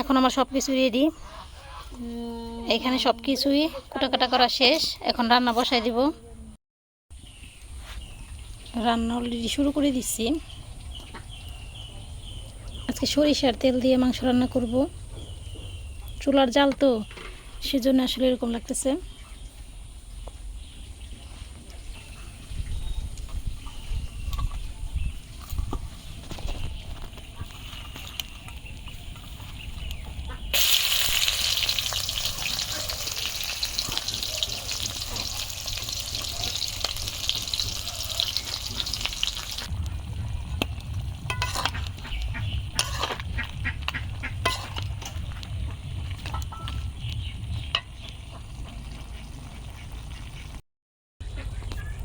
এখন আমার সব কিছু রেডি এখানে সব কিছুই কুটাকাটা করা শেষ। এখন রান্না বসাই দিব। রান্না অলরেডি শুরু করে দিচ্ছি। আজকে সরিষার তেল দিয়ে মাংস রান্না করব। চুলার জাল তো, সেজন্য আসলে এরকম লাগতেছে।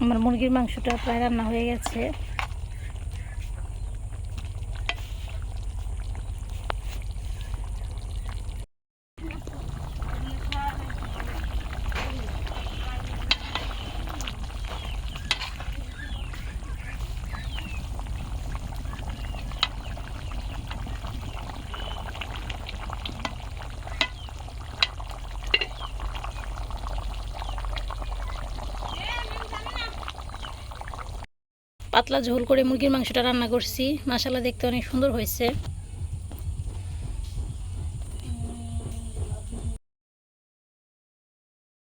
আমার মুরগির মাংসটা প্রায় রান্না হয়ে গেছে। পাতলা ঝোল করে মুরগির মাংসটা রান্না করছি। মাসালা দেখতে অনেক সুন্দর হয়েছে।